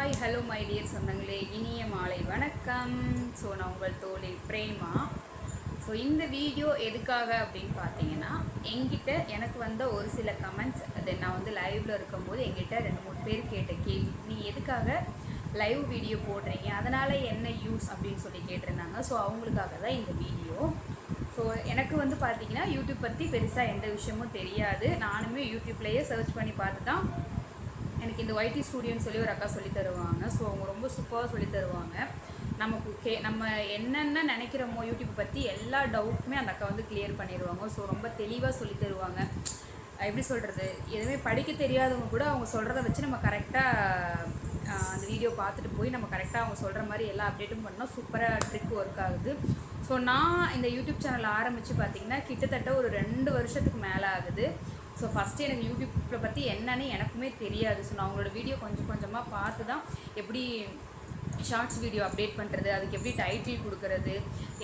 Hi hello my dear சொந்தங்களே இனிய மாலை வணக்கம். ஸோ நான் உங்கள் தோழி பிரேமா. ஸோ இந்த வீடியோ எதுக்காக அப்படின்னு பார்த்தீங்கன்னா எங்கிட்ட எனக்கு வந்த ஒரு சில கமெண்ட்ஸ் அது நான் வந்து லைவில் இருக்கும்போது எங்கிட்ட ரெண்டு மூணு பேர் கேட்ட கேள்வி. நீ எதுக்காக லைவ் வீடியோ போடுறீங்க? அதனால் என்ன யூஸ் அப்படின்னு சொல்லி கேட்டிருந்தாங்க. ஸோ அவங்களுக்காக தான் இந்த வீடியோ. ஸோ எனக்கு வந்து பார்த்தீங்கன்னா யூடியூப் பற்றி பெருசாக எந்த விஷயமும் தெரியாது. நானுமே யூடியூப்லேயே சர்ச் பண்ணி பார்த்து தான் எனக்கு இந்த ஒய்டி ஸ்டூடியோன்னு சொல்லி ஒரு அக்கா சொல்லி தருவாங்க. ஸோ அவங்க ரொம்ப சூப்பராக சொல்லி தருவாங்க. நமக்கு கே நம்ம என்னென்ன நினைக்கிறோமோ யூடியூப் பற்றி எல்லா டவுட்டுமே அந்த அக்கா வந்து கிளியர் பண்ணிடுவாங்க. ஸோ ரொம்ப தெளிவாக சொல்லி தருவாங்க. எப்படி சொல்கிறது எதுவுமே படிக்க தெரியாதவங்க கூட அவங்க சொல்கிறத வச்சு நம்ம கரெக்டாக அந்த வீடியோ பார்த்துட்டு போய் நம்ம கரெக்டாக அவங்க சொல்கிற மாதிரி எல்லா அப்டேட்டும் பண்ணால் சூப்பராக ட்ரிக் ஒர்க் ஆகுது. ஸோ நான் இந்த யூடியூப் சேனல் ஆரம்பித்து பார்த்திங்கன்னா கிட்டத்தட்ட ஒரு ரெண்டு வருஷத்துக்கு மேலே ஆகுது. ஸோ ஃபஸ்ட்டு எனக்கு யூடியூப்பை பற்றி என்னன்னு எனக்குமே தெரியாது. ஸோ நான் அவங்களோட வீடியோ கொஞ்சம் கொஞ்சமாக பார்த்து தான் எப்படி ஷார்ட்ஸ் வீடியோ அப்டேட் பண்ணுறது அதுக்கு எப்படி டைட்டில் கொடுக்கறது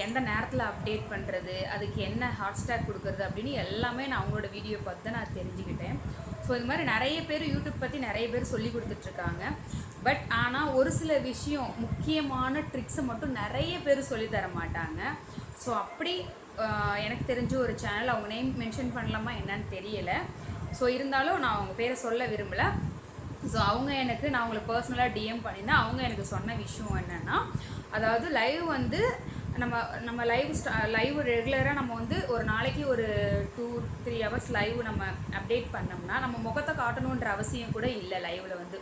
எந்த நேரத்தில் அப்டேட் பண்ணுறது அதுக்கு என்ன ஹாட்ஸ்டாக் கொடுக்கறது அப்படின்னு எல்லாமே நான் அவங்களோட வீடியோ பார்த்து தான் நான் தெரிஞ்சுக்கிட்டேன். ஸோ இது மாதிரி நிறைய பேர் யூடியூப் பற்றி நிறைய பேர் சொல்லி கொடுத்துட்ருக்காங்க. பட் ஆனால் ஒரு சில விஷயம் முக்கியமான ட்ரிக்ஸை மட்டும் நிறைய பேர் சொல்லி தர மாட்டாங்க. ஸோ அப்படி எனக்கு தெரிஞ்ச ஒரு சேனல் அவங்க நேம் மென்ஷன் பண்ணலாமா என்னன்னு தெரியலை. ஸோ இருந்தாலும் நான் அவங்க பேரை சொல்ல விரும்பலை. ஸோ அவங்க எனக்கு நான் அவங்களை பர்சனலாக டிஎம் பண்ணியிருந்தேன். அவங்க எனக்கு சொன்ன விஷயம் என்னென்னா அதாவது லைவ் வந்து நம்ம நம்ம லைவ் ஸ்டா லைவ் ரெகுலராக நம்ம வந்து ஒரு நாளைக்கு ஒரு டூ த்ரீ ஹவர்ஸ் லைவ் நம்ம அப்டேட் பண்ணோம்னா நம்ம முகத்தை காட்டணுன்ற அவசியம் கூட இல்லை லைவில் வந்து.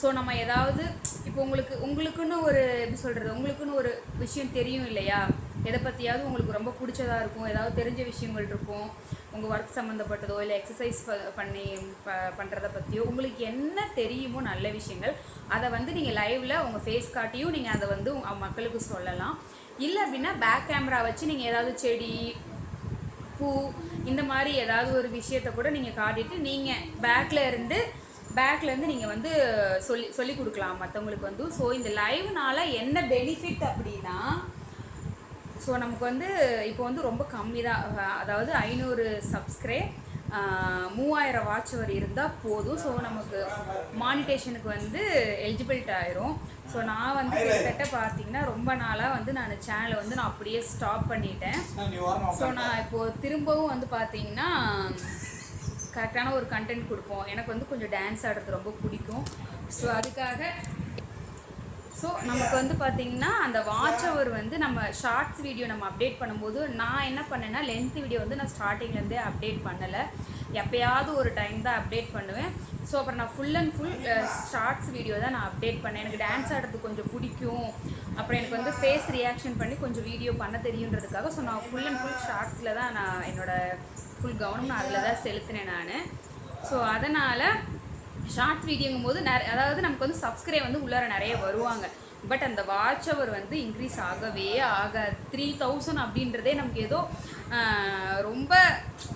ஸோ நம்ம ஏதாவது இப்போ உங்களுக்கு உங்களுக்குன்னு ஒரு எப்படி சொல்கிறது உங்களுக்குன்னு ஒரு விஷயம் தெரியும் இல்லையா? எதை பற்றியாவது உங்களுக்கு ரொம்ப பிடிச்சதாக இருக்கும் ஏதாவது தெரிஞ்ச விஷயங்கள் இருக்கும் உங்கள் ஒர்க் சம்மந்தப்பட்டதோ இல்லை எக்ஸசைஸ் பண்ணி ப பண்ணுறத பற்றியோ உங்களுக்கு என்ன தெரியுமோ நல்ல விஷயங்கள் அதை வந்து நீங்கள் லைவில் உங்கள் ஃபேஸ் காட்டியும் நீங்கள் அதை வந்து மக்களுக்கு சொல்லலாம். இல்லை அப்படின்னா பேக் கேமரா வச்சு நீங்கள் ஏதாவது செடி பூ இந்த மாதிரி ஏதாவது ஒரு விஷயத்த கூட நீங்கள் காட்டிட்டு நீங்கள் பேக்கில் இருந்து பேக்லேருந்து நீங்கள் வந்து சொல்லி சொல்லி கொடுக்கலாம் மற்றவங்களுக்கு வந்து. ஸோ இந்த லைவ்னால என்ன பெனிஃபிட் அப்படின்னா ஸோ நமக்கு வந்து இப்போ வந்து ரொம்ப கம்மி தான் அதாவது ஐநூறு சப்ஸ்கிரைப் மூவாயிரம் வாட்ச் அவர் இருந்தால் போதும். ஸோ நமக்கு மானிட்டேஷனுக்கு வந்து எலிஜிபிலிட்டி ஆயிரும். ஸோ நான் வந்து கிட்டத்தட்ட பார்த்தீங்கன்னா ரொம்ப நாளாக வந்து நான் சேனலை வந்து நான் அப்படியே ஸ்டாப் பண்ணிட்டேன். ஸோ நான் இப்போது திரும்பவும் வந்து பார்த்தீங்கன்னா கரெக்டான ஒரு கண்டென்ட் கொடுப்போம். எனக்கு வந்து கொஞ்சம் டான்ஸ் ஆடுறது ரொம்ப பிடிக்கும். ஸோ அதுக்காக ஸோ நமக்கு வந்து பார்த்தீங்கன்னா அந்த வாட்ச் அவர் வந்து நம்ம ஷார்ட்ஸ் வீடியோ நம்ம அப்டேட் பண்ணும்போது நான் என்ன பண்ணேன்னா லென்த் வீடியோ வந்து நான் ஸ்டார்டிங்லேருந்தே அப்டேட் பண்ணலை. எப்பயாவது ஒரு டைம் தான் அப்டேட் பண்ணுவேன். ஸோ அப்புறம் நான் full and full shorts video தான் நான் அப்டேட் பண்ணேன். எனக்கு டான்ஸ் ஆடுறது கொஞ்சம் பிடிக்கும். அப்புறம் எனக்கு வந்து ஃபேஸ் ரியாக்ஷன் பண்ணி கொஞ்சம் வீடியோ பண்ண தெரியுன்றதுக்காக ஸோ நான் ஃபுல் அண்ட் ஃபுல் ஷார்ட்ஸில் தான் நான் என்னோட ஃபுல் கவனம் நான் அதில் தான் செலுத்தினேன் நான். ஸோ அதனால் ஷார்ட்ஸ் வீடியோங்கும் போது நிறைய அதாவது நமக்கு வந்து சப்ஸ்கிரைப் வந்து உள்ளார நிறைய வருவாங்க. பட் அந்த வாட்ச் அவர் வந்து இன்க்ரீஸ் ஆகவே ஆக த்ரீ தௌசண்ட் அப்படின்றதே நமக்கு ஏதோ ரொம்ப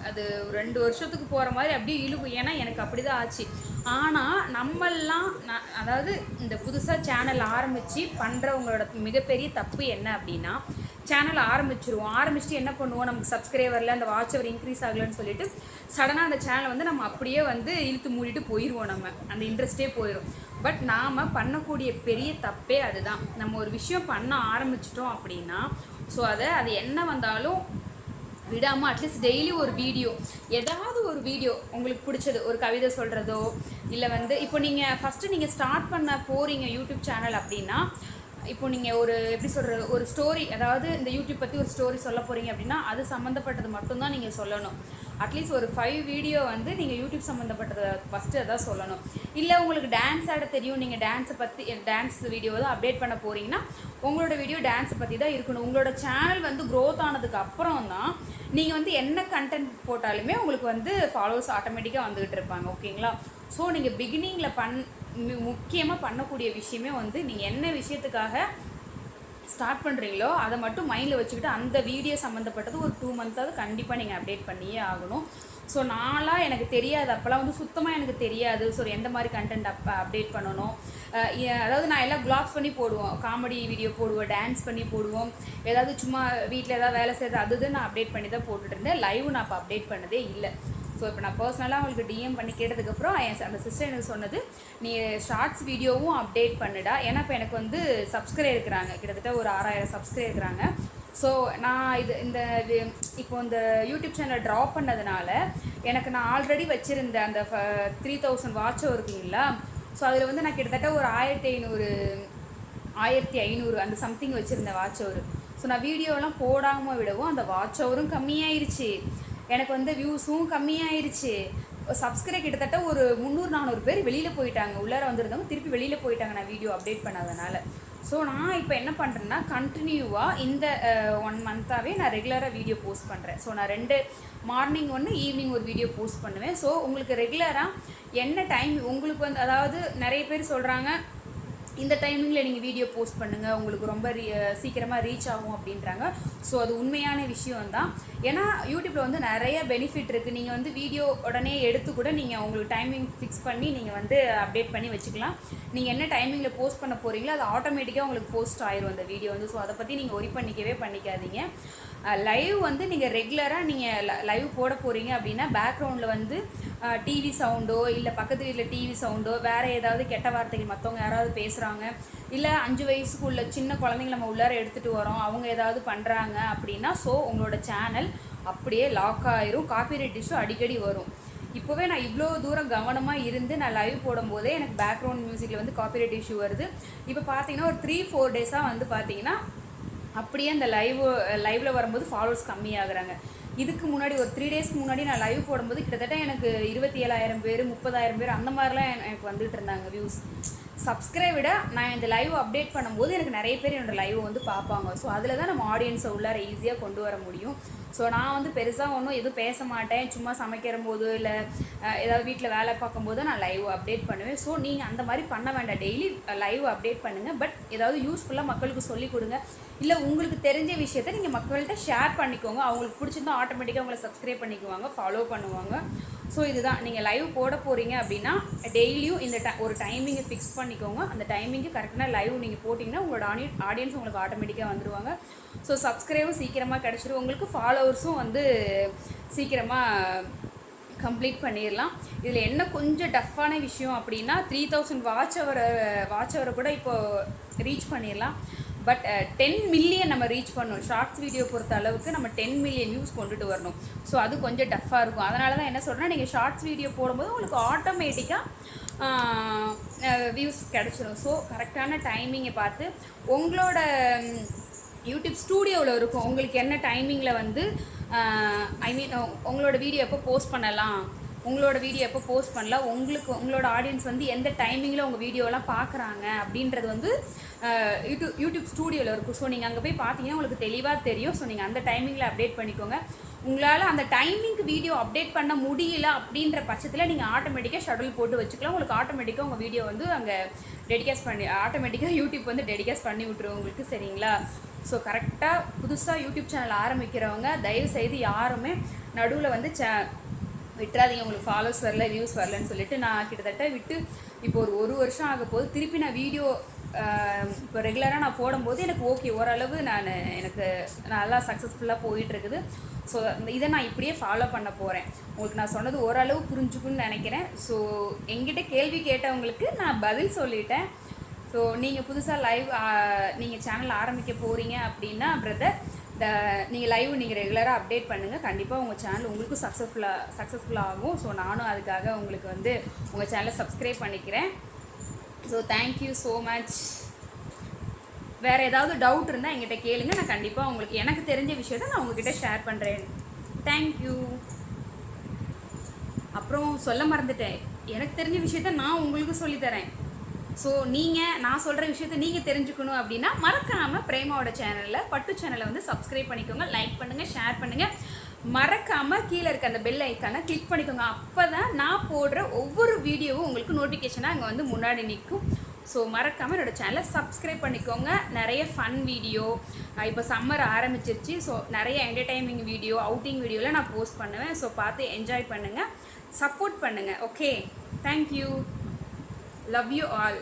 அது ரெண்டு வருஷத்துக்கு போகிற மாதிரி அப்படியே இழுக்கும். ஏன்னா எனக்கு அப்படி தான் ஆச்சு. ஆனால் நம்மெல்லாம் நான் அதாவது இந்த புதுசாக சேனல் ஆரம்பித்து பண்ணுறவங்களோட மிகப்பெரிய தப்பு என்ன அப்படின்னா சேனல் ஆரம்பிச்சிருவோம். ஆரம்பிச்சுட்டு என்ன பண்ணுவோம்? நமக்கு சப்ஸ்கிரைபரில் அந்த வாட்ச் அவர் இன்க்ரீஸ் ஆகலைன்னு சொல்லிட்டு சடனாக அந்த சேனலை வந்து நம்ம அப்படியே வந்து இழுத்து மூடிட்டு போயிடுவோம் நம்ம. அந்த இன்ட்ரெஸ்ட்டே போயிடும் பட் நாம் பண்ணக்கூடிய பெரிய தப்பே அதுதான். நம்ம ஒரு விஷயம் பண்ண ஆரம்பிச்சிட்டோம் அப்படின்னா ஸோ அதை அது என்ன வந்தாலும் விடாமல் அட்லீஸ்ட் டெய்லி ஒரு வீடியோ ஏதாவது ஒரு வீடியோ உங்களுக்கு பிடிச்சது ஒரு கவிதை சொல்கிறதோ இல்லை வந்து இப்போ நீங்கள் ஃபஸ்ட்டு நீங்கள் ஸ்டார்ட் பண்ண போகிறீங்க யூடியூப் சேனல் அப்படின்னா இப்போ நீங்கள் ஒரு எப்படி சொல்கிறது ஒரு ஸ்டோரி அதாவது இந்த யூடியூப் பற்றி ஒரு ஸ்டோரி சொல்ல போகிறீங்க அப்படின்னா அது சம்மந்தப்பட்டது மட்டும்தான் நீங்கள் சொல்லணும். அட்லீஸ்ட் ஒரு ஃபைவ் வீடியோ வந்து நீங்கள் யூடியூப் சம்மந்தப்பட்டதை ஃபஸ்ட்டு அதான் சொல்லணும். இல்லை உங்களுக்கு டான்ஸ் ஆட தெரியும் நீங்கள் டான்ஸை பற்றி டான்ஸ் வீடியோ தான் அப்டேட் பண்ண போகிறீங்கன்னா உங்களோட வீடியோ டான்ஸை பற்றி தான் இருக்கணும். உங்களோட சேனல் வந்து க்ரோத் ஆனதுக்கு அப்புறம் தான் நீங்கள் வந்து என்ன கண்டென்ட் போட்டாலுமே உங்களுக்கு வந்து ஃபாலோவர்ஸ் ஆட்டோமேட்டிக்காக வந்துகிட்டு இருப்பாங்க ஓகேங்களா ஸோ நீங்கள் பிகினிங்கில் பண் முக்கியமாக பண்ணக்கூடிய விஷயமே வந்து நீங்கள் என்ன விஷயத்துக்காக ஸ்டார்ட் பண்ணுறீங்களோ அதை மட்டும் மைண்டில் வச்சுக்கிட்டு அந்த வீடியோ சம்மந்தப்பட்டது ஒரு டூ மந்த்தாவது கண்டிப்பாக நீங்கள் அப்டேட் பண்ணியே ஆகணும். ஸோ நாளாக எனக்கு தெரியாது. அப்போல்லாம் வந்து சுத்தமாக எனக்கு தெரியாது. ஸோ எந்த மாதிரி கண்டென்ட் அப்போ அப்டேட் பண்ணணும். அதாவது நான் எல்லாம் ப்ளாக்ஸ் பண்ணி போடுவோம். காமெடி வீடியோ போடுவோம். டான்ஸ் பண்ணி போடுவோம். ஏதாவது சும்மா வீட்டில் ஏதாவது வேலை செய்கிறது அது நான் அப்டேட் பண்ணி தான் போட்டுட்டு இருந்தேன். லைவ் நான் அப்போ அப்டேட் பண்ணதே இல்லை. ஸோ இப்போ நான் பர்சனலாக அவங்களுக்கு டிஎம் பண்ணி கேட்டதுக்கப்புறம் என் அந்த சிஸ்டர் எனக்கு சொன்னது நீ ஷார்ட்ஸ் வீடியோவும் அப்டேட் பண்ணுடா. ஏன்னா இப்போ எனக்கு வந்து சப்ஸ்கிரைப் இருக்கிறாங்க கிட்டத்தட்ட ஒரு ஆறாயிரம் சப்ஸ்கிரைப் இருக்கிறாங்க ஸோ நான் இது இந்த இப்போ இந்த யூடியூப் சேனலை ட்ராப் பண்ணதுனால எனக்கு நான் ஆல்ரெடி வச்சுருந்த அந்த த்ரீ தௌசண்ட் வாட்சோ இருக்குங்களா ஸோ அதில் வந்து நான் கிட்டத்தட்ட ஒரு ஆயிரத்தி ஐநூறு ஆயிரத்தி ஐநூறு அந்த சம்திங் வச்சுருந்தேன் வாட்ச் ஒரு. ஸோ நான் வீடியோலாம் போடாமல் விடவும் அந்த வாட்ச் அவரும் கம்மியாயிருச்சு. எனக்கு வந்து வியூஸும் கம்மியாயிருச்சு. சப்ஸ்கிரைப் கிட்டத்தட்ட ஒரு முந்நூறு நானூறு பேர் வெளியில் போயிட்டாங்க. உள்ளார வந்திருந்தவங்க திருப்பி வெளியில் போயிட்டாங்க நான் வீடியோ அப்டேட் பண்ணாதனால. ஸோ நான் இப்போ என்ன பண்ணுறேன்னா கண்டினியூவாக இந்த ஒன் மந்த்தாகவே நான் ரெகுலராக வீடியோ போஸ்ட் பண்ணுறேன் ஸோ நான் ரெண்டு மார்னிங் ஒன்று ஈவினிங் ஒரு வீடியோ போஸ்ட் பண்ணுவேன். ஸோ உங்களுக்கு ரெகுலராக என்ன டைம் உங்களுக்கு வந்து அதாவது நிறைய பேர் சொல்கிறாங்க இந்த டைமிங்கில் நீங்கள் வீடியோ போஸ்ட் பண்ணுங்கள் உங்களுக்கு ரொம்ப ரீ சீக்கிரமாக ரீச் ஆகும் அப்படின்றாங்க. ஸோ அது உண்மையான விஷயம் தான் ஏன்னா யூடியூப்பில் வந்து நிறைய பெனிஃபிட் இருக்குது நீங்கள் வந்து வீடியோ உடனே எடுத்து கூட நீங்கள் உங்களுக்கு டைமிங் ஃபிக்ஸ் பண்ணி நீங்கள் வந்து அப்டேட் பண்ணி வச்சுக்கலாம். நீங்கள் என்ன டைமிங்கில் போஸ்ட் பண்ண போகிறீங்களோ அது ஆட்டோமேட்டிக்காக உங்களுக்கு போஸ்ட் ஆயிரும் அந்த வீடியோ வந்து. ஸோ அதை பற்றி நீங்கள் ஒரி பண்ணிக்கவே பண்ணிக்காதீங்க. லைவ் வந்து நீங்கள் ரெகுலராக நீங்கள் லைவ் போட போகிறீங்க அப்படின்னா பேக்ரவுண்டில் வந்து டிவி சவுண்டோ இல்லை பக்கத்து வீட்டில் டிவி சவுண்டோ வேறு ஏதாவது கெட்ட வார்த்தைகள் மற்றவங்க யாராவது பேசுகிறாங்க இல்லை அஞ்சு வயசுக்கு உள்ள சின்ன குழந்தைங்க நம்ம உள்ளார எடுத்துகிட்டு வரோம். அவங்க ஏதாவது பண்ணுறாங்க அப்படின்னா ஸோ உங்களோட சேனல் அப்படியே லாக் ஆயிரும். காப்பிரைட் இஷ்யூ அடிக்கடி வரும். இப்போவே நான் இவ்வளோ தூரம் கவனமாக இருந்து நான் லைவ் போடும்போதே எனக்கு பேக்ரவுண்ட் மியூசிக்கில் வந்து காப்பிரைட் இஷ்யூ வருது. இப்போ பார்த்தீங்கன்னா ஒரு த்ரீ ஃபோர் டேஸாக வந்து பார்த்தீங்கன்னா அப்படியே அந்த லைவ் லைவில் வரும்போது ஃபாலோவர்ஸ் கம்மியாகிறாங்க. இதுக்கு முன்னாடி ஒரு த்ரீ டேஸ்க்கு முன்னாடி நான் லைவ் போடும்போது கிட்டத்தட்ட எனக்கு இருபத்தி ஏழாயிரம் பேர் முப்பதாயிரம் பேர் அந்த மாதிரிலாம் எனக்கு வந்துட்டு இருந்தாங்க வியூஸ் சப்ஸ்கிரைப் விட நான் இந்த லைவ் அப்டேட் பண்ணும்போது எனக்கு நிறைய பேர் என்னோடய லைவ் வந்து பார்ப்பாங்க. ஸோ அதில் தான் நம்ம ஆடியன்ஸை உள்ளார ஈஸியாக கொண்டு வர முடியும். ஸோ நான் வந்து பெருசாக ஒன்றும் எதுவும் பேச மாட்டேன். சும்மா சமைக்கிற போது இல்லை ஏதாவது வீட்டில் வேலை பார்க்கும்போது நான் லைவ் அப்டேட் பண்ணுவேன். ஸோ நீங்கள் அந்த மாதிரி பண்ண வேண்டாம். டெய்லி லைவ் அப்டேட் பண்ணுங்கள் பட் ஏதாவது யூஸ்ஃபுல்லாக மக்களுக்கு சொல்லிக் கொடுங்க. இல்லை உங்களுக்கு தெரிஞ்ச விஷயத்த நீங்கள் மக்கள்கிட்ட ஷேர் பண்ணிக்கோங்க. அவங்களுக்கு பிடிச்சிருந்தா ஆட்டோமேட்டிக்காக உங்களை சப்ஸ்கிரைப் பண்ணிக்குவாங்க ஃபாலோ பண்ணுவாங்க. ஸோ இதுதான். நீங்கள் லைவ் போட போகிறீங்க அப்படின்னா டெய்லியும் இந்த ட ஒரு டைமிங்கை ஃபிக்ஸ் பண்ணிக்கோங்க. அந்த டைமிங்கு கரெக்டான லைவ் நீங்கள் போட்டிங்கன்னா உங்களோட ஆடி ஆடியன்ஸ் உங்களுக்கு ஆட்டோமேட்டிக்காக வந்துடுவாங்க ஸோ சப்ஸ்கிரைபும் சீக்கிரமாக கிடச்சிரும். உங்களுக்கு ஃபாலோவர்ஸும் வந்து சீக்கிரமாக கம்ப்ளீட் பண்ணிடலாம் இதில் என்ன கொஞ்சம் டஃப்பான விஷயம் அப்படின்னா த்ரீ தௌசண்ட் வாட்ச் அவரை வாட்ச் அவரை கூட இப்போது ரீச் பண்ணிடலாம் பட் டென் மில்லியன் நம்ம ரீச் பண்ணணும் ஷார்ட்ஸ் வீடியோ பொறுத்த அளவுக்கு நம்ம டென் மில்லியன் வியூஸ் கொண்டுட்டு வரணும். ஸோ அது கொஞ்சம் டஃப்பாக இருக்கும். அதனால தான் என்ன சொல்கிறேன்னா நீங்கள் ஷார்ட்ஸ் வீடியோ போடும்போது உங்களுக்கு ஆட்டோமேட்டிக்காக வியூஸ் கிடச்சிடும் ஸோ கரெக்டான டைமிங்கை பார்த்து உங்களோட யூடியூப் ஸ்டூடியோவில் இருக்கும். உங்களுக்கு என்ன டைமிங்கில் வந்து ஐ மீன் உங்களோட வீடியோ எப்போ போஸ்ட் பண்ணலாம்? உங்களோட வீடியோ எப்போ போஸ்ட் பண்ணலாம் உங்களுக்கு உங்களோட ஆடியன்ஸ் வந்து எந்த டைமிங்கில் உங்கள் வீடியோலாம் பார்க்குறாங்க அப்படின்றது வந்து யூடியூப் யூடியூப் ஸ்டூடியோவில் இருக்கும். ஸோ நீங்கள் அங்கே போய் பார்த்தீங்கன்னா உங்களுக்கு தெளிவாக தெரியும். ஸோ நீங்கள் அந்த டைமிங்கில் அப்டேட் பண்ணிக்கோங்க. உங்களால் அந்த டைமிங்க்கு வீடியோ அப்டேட் பண்ண முடியல அப்படின்ற பட்சத்தில் நீங்கள் ஆட்டோமேட்டிக்காக ஷெடியூல் போட்டு வச்சுக்கலாம். உங்களுக்கு ஆட்டோமேட்டிக்காக உங்கள் வீடியோ வந்து அங்கே டெடிகேஸ் பண்ணி ஆட்டோமேட்டிக்காக யூடியூப் வந்து டெடிகேஸ் பண்ணி விட்ருவோம் உங்களுக்கு. சரிங்களா? ஸோ கரெக்டாக புதுசாக யூடியூப் சேனல் ஆரம்பிக்கிறவங்க தயவு செய்து யாருமே நடுவில் வந்து சே விட்டுறாதீங்க உங்களுக்கு ஃபாலோஸ் வரல வியூஸ் வரலன்னு சொல்லிட்டு நான் கிட்டத்தட்ட விட்டு இப்போ ஒரு ஒரு வருஷம் ஆக போது திருப்பி நான் வீடியோ இப்போ ரெகுலராக நான் போடும்போது எனக்கு ஓகே ஓரளவு நான் எனக்கு நல்லா சக்ஸஸ்ஃபுல்லாக போயிட்டுருக்குது. ஸோ இதை நான் இப்படியே ஃபாலோ பண்ண போகிறேன் உங்களுக்கு நான் சொன்னது ஓரளவு புரிஞ்சுக்குன்னு நினைக்கிறேன். ஸோ எங்கிட்ட கேள்வி கேட்டவங்களுக்கு நான் பதில் சொல்லிட்டேன். ஸோ நீங்கள் புதுசாக லைவ் நீங்கள் சேனல் ஆரம்பிக்க போகிறீங்க அப்படின்னா பிரதர் த நீங்கள் லைவ் நீங்கள் ரெகுலராக அப்டேட் பண்ணுங்கள் கண்டிப்பாக உங்கள் சேனல் உங்களுக்கும் சக்ஸஸ்ஃபுல்லாக சக்ஸஸ்ஃபுல்லாக ஆகும். ஸோ நானும் அதுக்காக உங்களுக்கு வந்து உங்கள் சேனலை சப்ஸ்கிரைப் பண்ணிக்கிறேன். ஸோ தேங்க்யூ ஸோ மச் வேறு ஏதாவது டவுட் இருந்தால் என்கிட்ட கேளுங்க. நான் கண்டிப்பாக உங்களுக்கு எனக்கு தெரிஞ்ச விஷயத்த நான் உங்ககிட்ட ஷேர் பண்ணுறேன் தேங்க்யூ அப்புறம் சொல்ல மறந்துட்டேன். எனக்கு தெரிஞ்ச விஷயத்த நான் உங்களுக்கு சொல்லித்தரேன். ஸோ நீங்கள் நான் சொல்கிற விஷயத்த நீங்கள் தெரிஞ்சுக்கணும் அப்படின்னா மறக்காமல் பிரேமாவோட சேனலில் பட்டு சேனலை வந்து சப்ஸ்கிரைப் பண்ணிக்கோங்க லைக் பண்ணுங்கள் ஷேர் பண்ணுங்கள் மறக்காமல் கீழே இருக்க அந்த பெல் ஐக்கானை கிளிக் பண்ணிக்கோங்க. அப்போ தான் நான் போடுற ஒவ்வொரு வீடியோவும் உங்களுக்கு நோட்டிஃபிகேஷனாக அங்கே வந்து முன்னாடி நிற்கும். ஸோ மறக்காமல் என்னோடய சேனலை சப்ஸ்கிரைப் பண்ணிக்கோங்க. நிறைய ஃபன் வீடியோ இப்போ சம்மர் ஆரம்பிச்சிருச்சு. ஸோ நிறைய என்டர்டைனிங் வீடியோ அவுட்டிங் வீடியோலாம் நான் போஸ்ட் பண்ணுவேன். ஸோ பார்த்து என்ஜாய் பண்ணுங்கள் சப்போர்ட் பண்ணுங்கள் okay thank you Love you all.